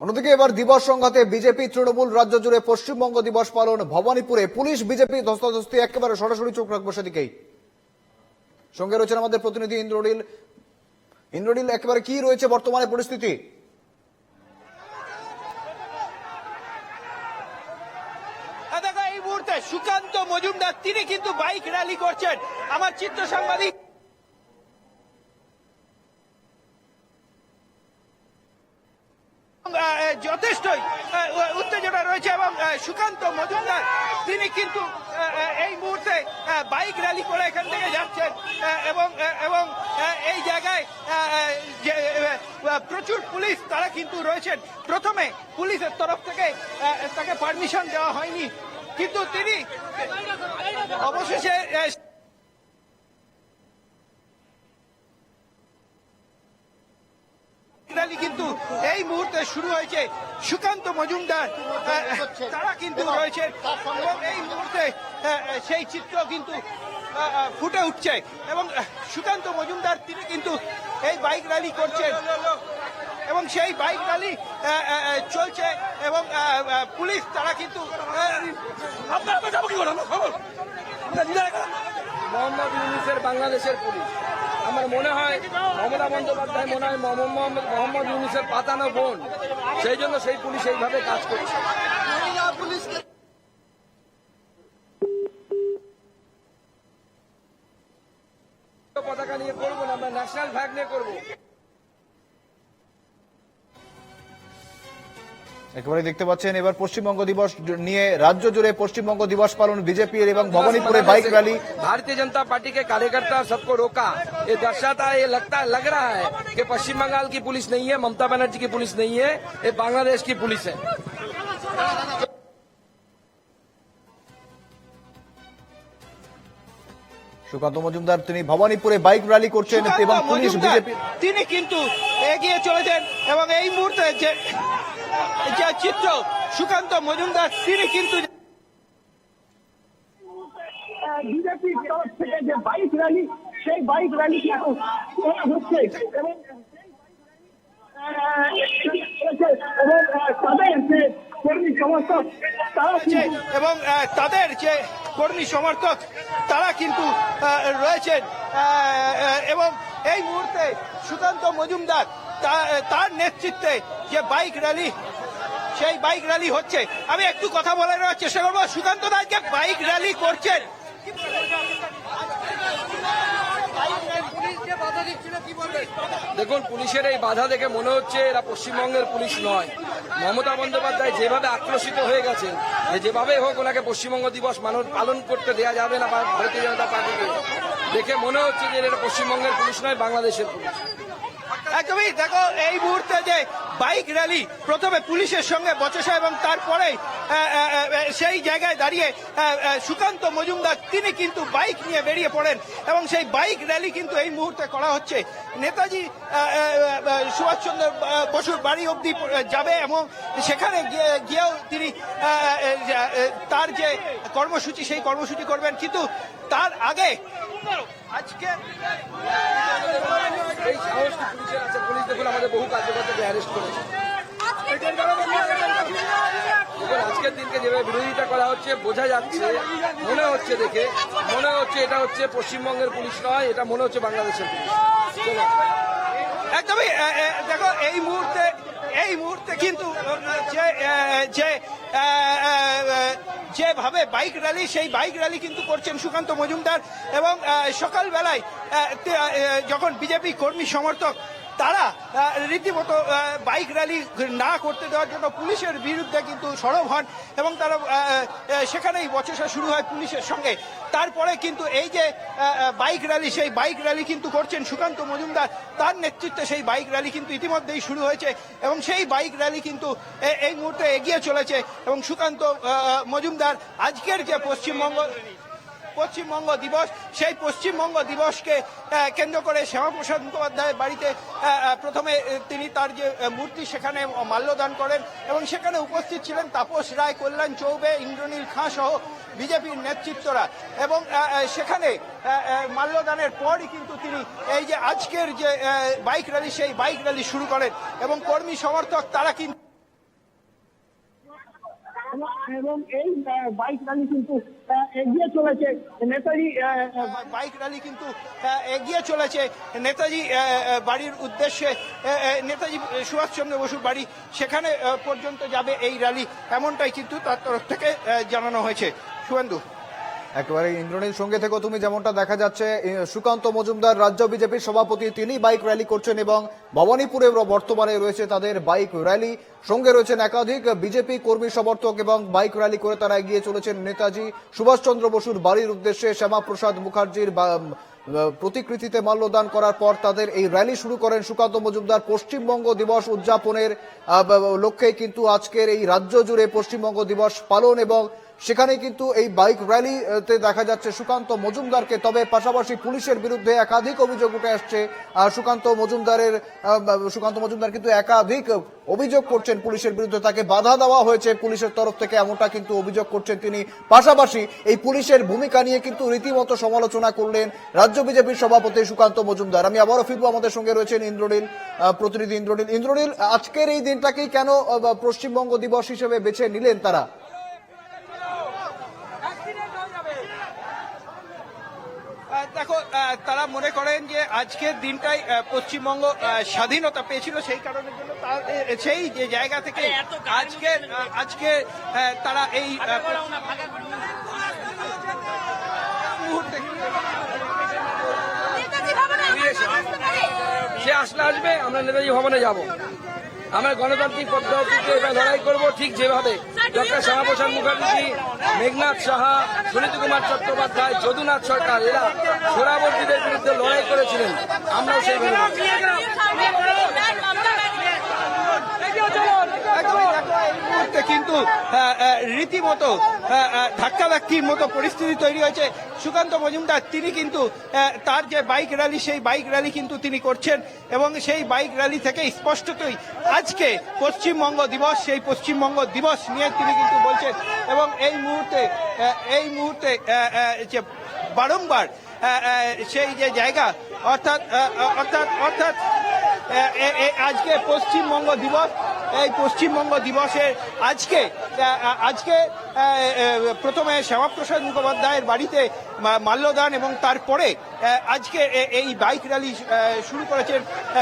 অন্যদিকে এবার দিবস সংঘাতে বিজেপি তৃণমূল রাজ্য জুড়ে পশ্চিমবঙ্গ দিবস পালন ভবানীপুরে পুলিশ বিজেপি ধস্তাধস্তি একেবারে সরাসরি চোখ রাখব সেদিকেই। সঙ্গে রয়েছেন আমাদের প্রতিনিধি ইন্দ্রনীল। ইন্দ্রনীল, একেবারে কি রয়েছে বর্তমানে পরিস্থিতি? সুকান্ত মজুমদার, তিনি কিন্তু বাইক র্যালি করছেন। আমার চিত্র সাংবাদিক যথেষ্টই উত্তেজনা রয়েছে এবং সুকান্ত মজুমদার, তিনি কিন্তু এই মুহূর্তে বাইক র্যালি করে এখান থেকে যাচ্ছেন এবং এবং এই জায়গায় প্রচুর পুলিশ তারা কিন্তু রয়েছেন। প্রথমে পুলিশের তরফ থেকে তাকে পারমিশন দেওয়া হয়নি, কিন্তু তিনি অবশেষে শুরু হয়েছে সুকান্ত মজুমদার তারা কিন্তু রয়েছে। এবং এই মুহূর্তে সেই চিত্র কিন্তু ফুটে উঠছে। এবং সুকান্ত মজুমদার তিনি কিন্তু এই বাইক র্যালি করছেন। এবং সেই বাইক র্যালি চলছে। এবং পুলিশ তারা কিন্তু। মোহাম্মদ ইউনুসের বাংলাদেশের পুলিশ। আমার মনে হয় মমতা বন্দ্যোপাধ্যায়, মনে হয় মোহাম্মদ ইউনুসের পাতানো বোন, সেই জন্য সেই পুলিশ এইভাবে কাজ করছে। পতাকা নিয়ে করব না, আমরা ন্যাশনাল ফ্ল্যাগ নিয়ে করব। একেবারে দেখতে পাচ্ছেন এবার পশ্চিমবঙ্গ দিবস নিয়ে রাজ্য জুড়ে পশ্চিমবঙ্গ দিবস পালন বিজেপির এবং ভবানীপুরে bike rally Bharatiya Janata party के कार्यकर्ता सबको रोका ये दर्शाता है ये लगता लग रहा है कि पश्चिम बंगाल की पुलिस नहीं है ममता बनर्जी की पुलिस नहीं है ये बांग्लादेश की पुलिस है সুকান্ত মজুমদার তিনি ভবানীপুরে বাইক র্যালি করছেন এবং পুলিশ বিজেপি তিনি কিন্তু এগিয়ে চলেছেন এবং এই মুহূর্তে যে চিত্র সুকান্ত মজুমদার তিনি কিন্তু বিজেপির তরফ থেকে যে বাইক র্যালি সেই বাইক র্যালি কিন্তু করা হচ্ছে এবং এবং তাদের যে কর্মী সমর্থক তারা এবং তাদের যে কর্মী সমর্থক তারা কিন্তু রয়েছেন। এবং এই মুহূর্তে সুকান্ত মজুমদার তার নেতৃত্বে যে বাইক র্যালি সেই বাইক র্যালি হচ্ছে। আমি একটু কথা বলার চেষ্টা করব। সুকান্ত দাস যে বাইক র্যালি করছেন। দেখুন, পুলিশের এই বাধা দেখে মনে হচ্ছে এরা পশ্চিমবঙ্গের পুলিশ নয়। মমতা বন্দ্যোপাধ্যায় যেভাবে আক্রোশিত হয়ে গেছে যেভাবে হোক ওনাকে পশ্চিমবঙ্গ দিবস মানুষ পালন করতে দেয়া যাবে না ভারতীয় জনতা পার্টিকে। দেখে মনে হচ্ছে যে এরা পশ্চিমবঙ্গের পুলিশ নয়, বাংলাদেশের পুলিশ। একদমই দেখো, এই মুহূর্তে যে বাইক র্যালি প্রথমে পুলিশের সঙ্গে বচসা এবং তারপরে সেই জায়গায় দাঁড়িয়ে সুকান্ত মজুমদার, তিনি কিন্তু বাইক নিয়ে বেরিয়ে পড়েন এবং সেই বাইক র্যালি কিন্তু এই মুহূর্তে করা হচ্ছে। নেতাজি সুভাষচন্দ্র বসুর বাড়ি অবধি যাবে এবং সেখানে গিয়েও তিনি তার যে কর্মসূচি, সেই কর্মসূচি করবেন। কিন্তু তার আগে আজকে এই সাহস পুলিশের আছে পুলিশ দেখুন আমাদের বহু কার্যকর্তাকে অ্যারেস্ট করেছে আজকের দিনকে যেভাবে বিরোধিতা করা হচ্ছে বোঝা যাচ্ছে মনে হচ্ছে দেখে মনে হচ্ছে এটা হচ্ছে পশ্চিমবঙ্গের পুলিশ নয় এটা মনে হচ্ছে বাংলাদেশের পুলিশ। একদমই দেখো এই মুহূর্তে এই মুহূর্তে কিন্তু যে যেভাবে বাইক র্যালি সেই বাইক র্যালি কিন্তু করছেন সুকান্ত মজুমদার এবং সকালবেলায় যখন বিজেপি কর্মী সমর্থক তারা রীতিমতো বাইক র্যালি না করতে দেওয়ার জন্য পুলিশের বিরুদ্ধে কিন্তু সরব হন এবং তারা সেখানেই বচসা শুরু হয় পুলিশের সঙ্গে। তারপরে কিন্তু এই যে বাইক র্যালি, সেই বাইক র্যালি কিন্তু করছেন সুকান্ত মজুমদার। তার নেতৃত্বে সেই বাইক র্যালি কিন্তু ইতিমধ্যেই শুরু হয়েছে এবং সেই বাইক র্যালি কিন্তু এই মুহূর্তে এগিয়ে চলেছে এবং সুকান্ত মজুমদার আজকের যে পশ্চিমবঙ্গ পশ্চিমবঙ্গ দিবস, সেই পশ্চিমবঙ্গ দিবসকে কেন্দ্র করে শ্যামাপ্রসাদ মুখোপাধ্যায়ের বাড়িতে প্রথমে তিনি তার যে মূর্তি সেখানে মাল্যদান করেন এবং সেখানে উপস্থিত ছিলেন তাপস রায়, কল্যাণ চৌবে, ইন্দ্রনীল খাঁ সহ বিজেপির নেতৃত্বরা এবং সেখানে মাল্যদানের পরই কিন্তু তিনি এই যে আজকের যে বাইক র্যালি সেই বাইক র্যালি শুরু করেন এবং কর্মী সমর্থক তারা কিন্তু এবং- এই বাইক র্যালি কিন্তু এগিয়ে চলেছে। নেতাজি বাইক র্যালি কিন্তু এগিয়ে চলেছে। নেতাজি বাড়ির উদ্দেশ্যে নেতাজি, সুভাষচন্দ্র বসুর বাড়ি সেখানে পর্যন্ত যাবে এই র্যালি এমনটাই কিন্তু তার তরফ থেকে জানানো হয়েছে। শুভেন্দু একেবারে ইন্দ্রনীল সঙ্গে থেকেও তুমি যেমনটা দেখা যাচ্ছে সুকান্ত মজুমদার রাজ্য বিজেপির সভাপতি, তিনি বাইক র্যালি করছেন এবং ভবানীপুরে বর্তমানে রয়েছে তাদের বাইক র্যালি। সঙ্গে রয়েছেন একাধিক বিজেপি কর্মী সমর্থক এবং বাইক র্যালি করে তারা এগিয়ে চলেছেন নেতাজি সুভাষচন্দ্র বসুর বাড়ির উদ্দেশ্যে। শ্যামাপ্রসাদ মুখার্জির প্রতিকৃতিতে মাল্যদান করার পর তাদের এই র্যালি শুরু করেন সুকান্ত মজুমদার। পশ্চিমবঙ্গ দিবস উদযাপনের লক্ষ্যে কিন্তু আজকের এই রাজ্য জুড়ে পশ্চিমবঙ্গ দিবস পালন এবং সেখানে কিন্তু এই বাইক র্যালিতে দেখা যাচ্ছে সুকান্ত মজুমদারকে, তবে পাশাপাশি পুলিশের বিরুদ্ধে একাধিক অভিযোগ উঠে আসছে। সুকান্ত মজুমদারের সুকান্ত মজুমদার কিন্তু একাধিক অভিযোগ করছেন পুলিশের বিরুদ্ধে। তাকে বাধা দেওয়া হয়েছে পুলিশের তরফ থেকে, এমনটা কিন্তু অভিযোগ করছেন তিনি। পাশাপাশি এই পুলিশের ভূমিকা নিয়ে কিন্তু রীতিমতো সমালোচনা করলেন রাজ্য বিজেপির সভাপতি সুকান্ত মজুমদার। আমি আবারও ফিরবো, আমাদের সঙ্গে রয়েছেন ইন্দ্রনীল প্রতিনিধি ইন্দ্রনীল। ইন্দ্রনীল, আজকের এই দিনটাকেই কেন পশ্চিমবঙ্গ দিবস হিসেবে বেছে নিলেন তারা? দেখো তারা মনে করেন যে আজকের দিনটাই পশ্চিমবঙ্গ স্বাধীনতা পেয়েছিল সেই কারণের জন্য তার সেই যে জায়গা থেকে আজকে আজকে তারা এই মুহূর্তে সে আসলে আসবে আমরা নেতাজি ভবনে যাব। আমরা গণতান্ত্রিক পদ্ধতিতে এটা লড়াই করব ঠিক যেভাবে। ডক্টর শ্যামাপ্রসাদ মুখার্জি মেঘনাথ সাহা সুনীত কুমার চট্টোপাধ্যায় যদুনাথ সরকার এরা সোরাবর্তীদের বিরুদ্ধে লড়াই করেছিলেন। আমরা মুহূর্তে কিন্তু আহ, আহ, রীতিমতো আহ, ধাক্কাধাক্কির মতো পরিস্থিতি তৈরি হয়েছে। সুকান্ত মজুমদার, তিনি কিন্তু তার যে বাইক র্যালি সেই বাইক র্যালি কিন্তু তিনি করছেন এবং সেই বাইক র্যালি থেকে স্পষ্টতই আজকে পশ্চিমবঙ্গ দিবস, সেই পশ্চিমবঙ্গ দিবস নিয়ে তিনি কিন্তু বলছেন এবং এই মুহূর্তে এই মুহূর্তে যে বারংবার সেই যে জায়গা, অর্থাৎ অর্থাৎ অর্থাৎ আজকে পশ্চিমবঙ্গ দিবস এই পশ্চিমবঙ্গ দিবসে আজকে আজকে প্রথমে শ্যামাপ্রসাদ মুখোপাধ্যায়ের বাড়িতে মাল্যদান এবং তারপরে আজকে এই বাইক র্যালি শুরু করেছেন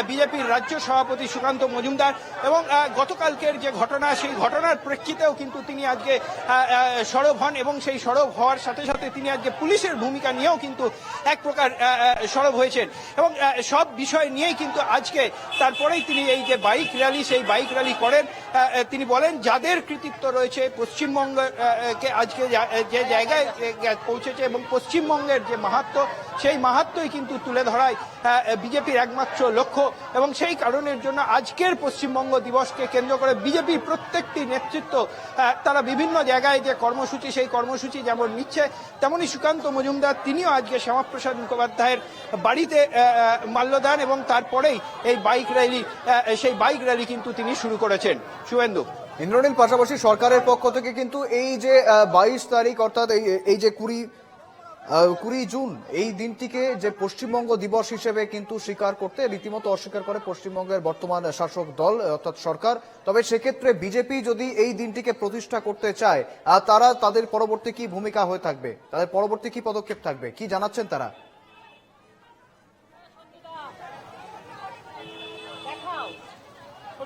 বিজেপির রাজ্য সভাপতি সুকান্ত মজুমদার এবং গতকালকের যে ঘটনা, সেই ঘটনার প্রেক্ষিতেও কিন্তু তিনি আজকে সরব হন এবং সেই সরব হওয়ার সাথে সাথে তিনি আজকে পুলিশের ভূমিকা নিয়েও কিন্তু এক প্রকার সরব হয়েছেন এবং সব বিষয় নিয়েই কিন্তু আজকে তারপরেই তিনি এই যে বাইক র্যালি, সেই বাইক র্যালি করেন। তিনি বলেন যাদের কৃতিত্ব রয়েছে পশ্চিমবঙ্গ আ, আ, কে আজকে যে জায়গায় পৌঁছেছে এবং পশ্চিমবঙ্গের যে মাহাত্ম সেই মাহাত্মই কিন্তু তুলে ধরায় বিজেপির একমাত্র লক্ষ্য। এবং সেই কারণের জন্য আজকের পশ্চিমবঙ্গ দিবসকে কেন্দ্র করে বিজেপির প্রত্যেকটি নেতৃত্ব তারা বিভিন্ন জায়গায় যে কর্মসূচি সেই কর্মসূচি যেমন নিচ্ছে তেমনি সুকান্ত মজুমদার তিনিও আজকে শ্যামাপ্রসাদ মুখোপাধ্যায়ের বাড়িতে মাল্যদান এবং তারপরেই এই বাইক র্যালি সেই বাইক র্যালি কিন্তু তিনি শুরু করেছেন। শুভেন্দু ইন্দ্রনীল পাশাপাশি সরকারের পক্ষ থেকে কিন্তু এই যে বাইশ তারিখ অর্থাৎ এই যে কুড়ি কুড়ি জুন, এই দিনটিকে যে পশ্চিমবঙ্গ দিবস হিসেবে কিন্তু স্বীকার করতে, রীতিমতো অস্বীকার করে পশ্চিমবঙ্গের বর্তমান শাসক দল, অর্থাৎ সরকার। তবে সেক্ষেত্রে বিজেপি যদি এই দিনটিকে প্রতিষ্ঠা করতে চায় তারা তাদের পরবর্তী কি ভূমিকা হয়ে থাকবে? তাদের পরবর্তী কি পদক্ষেপ থাকবে? কি জানাচ্ছেন তারা?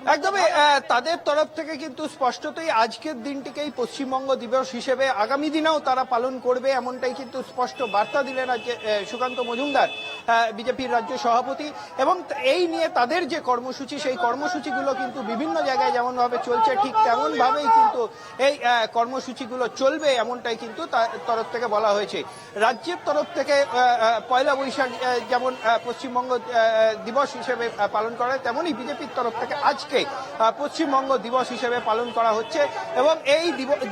একদমই তাদের তরফ থেকে কিন্তু স্পষ্টতই আজকের দিনটিকেই পশ্চিমবঙ্গ দিবস হিসেবে আগামী দিনেও তারা পালন করবে এমনটাই কিন্তু স্পষ্ট বার্তা দিলেন আজকে সুকান্ত মজুমদার। বিজেপির রাজ্য সভাপতি এবং এই নিয়ে তাদের যে কর্মসূচি, সেই কর্মসূচিগুলো কিন্তু বিভিন্ন জায়গায় যেমনভাবে চলছে, ঠিক তেমনভাবেই কিন্তু এই কর্মসূচিগুলো চলবে এমনটাই কিন্তু তার তরফ থেকে বলা হয়েছে। রাজ্যের তরফ থেকে পয়লা বৈশাখ যেমন পশ্চিমবঙ্গ দিবস হিসেবে পালন করা হয়, তেমনই বিজেপির তরফ থেকে আজকে পশ্চিমবঙ্গ দিবস হিসেবে পালন করা হচ্ছে এবং এই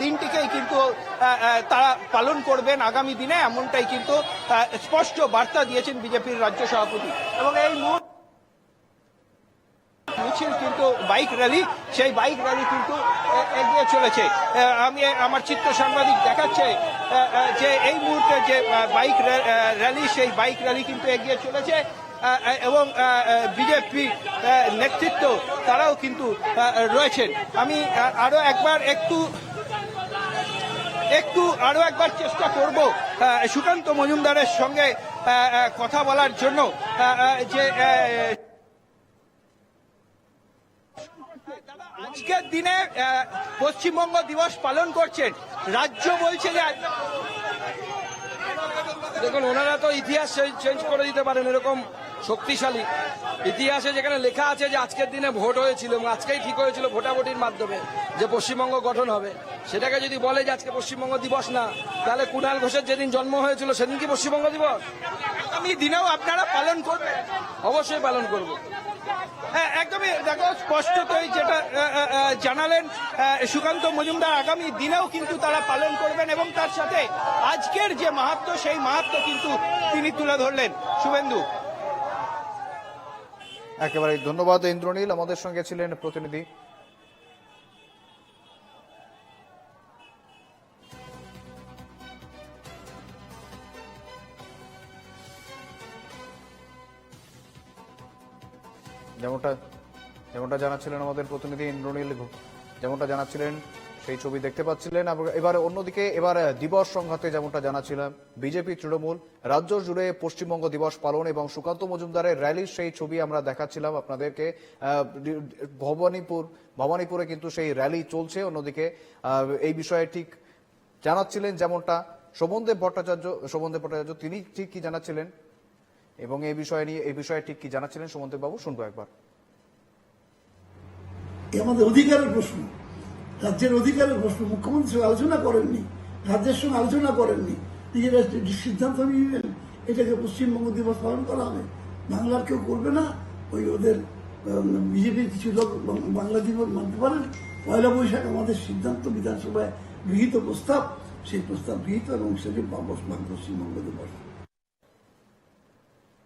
দিনটিকেই কিন্তু তারা পালন করবেন আগামী দিনে এমনটাই কিন্তু স্পষ্ট বার্তা দিয়েছেন বিজেপির রাজ্য সভাপতি। এবং এই মুহূর্তে মিছিল কিন্তু, বাইক র্যালি সেই বাইক র্যালি কিন্তু এগিয়ে চলেছে। আমি আমার চিত্র সাংবাদিক দেখাচ্ছে যে এই মুহূর্তে যে বাইক র্যালি সেই বাইক র্যালি কিন্তু এগিয়ে চলেছে এবং বিজেপি নেতৃত্ব, তারাও কিন্তু রয়েছেন। আমি আরও একবার একটু একটু আরও একবার চেষ্টা করব সুকান্ত মজুমদারের সঙ্গে কথা বলার জন্য যে আজকের দিনে পশ্চিমবঙ্গ দিবস পালন করছেন। রাজ্য বলছে যে দেখুন, ওনারা তো ইতিহাস চেঞ্জ করে দিতে পারেন, এরকম শক্তিশালী। ইতিহাসে যেখানে লেখা আছে যে আজকের দিনে ভোট হয়েছিল এবং আজকেই ঠিক হয়েছিল ভোটাভুটির মাধ্যমে যে পশ্চিমবঙ্গ গঠন হবে সেটাকে যদি বলে যে আজকে পশ্চিমবঙ্গ দিবস না তাহলে কুণাল ঘোষের যেদিন জন্ম হয়েছিল সেদিন কি পশ্চিমবঙ্গ দিবস? আগামী দিনেও আপনারা পালন করবেন। অবশ্যই পালন করব। হ্যাঁ, একদমই দেখো স্পষ্টতই যেটা জানালেন সুকান্ত মজুমদার আগামী দিনেও কিন্তু তারা পালন করবেন এবং তার সাথে আজকের যে মাহাত্ম সেই মাহাত্ম কিন্তু তিনি তুলে ধরলেন। শুভেন্দু। একেবারে ধন্যবাদ, ইন্দ্রনীল। আমাদের সঙ্গে ছিলেন প্রতিনিধি। যেমনটা যেমনটা জানাচ্ছিলেন আমাদের প্রতিনিধি ইন্দ্রনীল যেমনটা জানাচ্ছিলেন সেই ছবি দেখতে পাচ্ছিলেন এবার অন্যদিকে এবার দিবস সংঘাতে যেমনটা জানাচ্ছিলাম, বিজেপি তৃণমূল, রাজ্য জুড়ে পশ্চিমবঙ্গ দিবস পালন এবং সুকান্ত মজুমদারের র্যালির সেই ছবি আমরা দেখাচ্ছিলাম আপনাদেরকে। ভবানীপুর, ভবানীপুরে কিন্তু সেই র্যালি চলছে। অন্যদিকে এই বিষয়ে ঠিক জানাচ্ছিলেন যেমনটা শোভনদেব ভট্টাচার্য শোভনদেব ভট্টাচার্য তিনি ঠিক কি জানাচ্ছিলেন? এবং এই বিষয়ে নিয়ে, এই বিষয়ে ঠিক কি জানাচ্ছিলেন? সুমন্তের বাবু, শুনব একবার। আমাদের অধিকারের প্রশ্ন। রাজ্যের অধিকারের প্রশ্ন। মুখ্যমন্ত্রী আলোচনা করেননি, রাজ্যের সঙ্গে আলোচনা করেননি। নিজেরা সিদ্ধান্ত নিলেন এটাকে পশ্চিমবঙ্গ দিবস পালন করা হবে। বাংলার কেউ করবে না। ওই ওদের বিজেপির কিছু লোক বাংলা দিবস মানতে পারেন। পয়লা বৈশাখ আমাদের সিদ্ধান্ত বিধানসভায় গৃহীত প্রস্তাব। সেই প্রস্তাব গৃহীত এবং সেটি পশ্চিমবঙ্গ দিবস।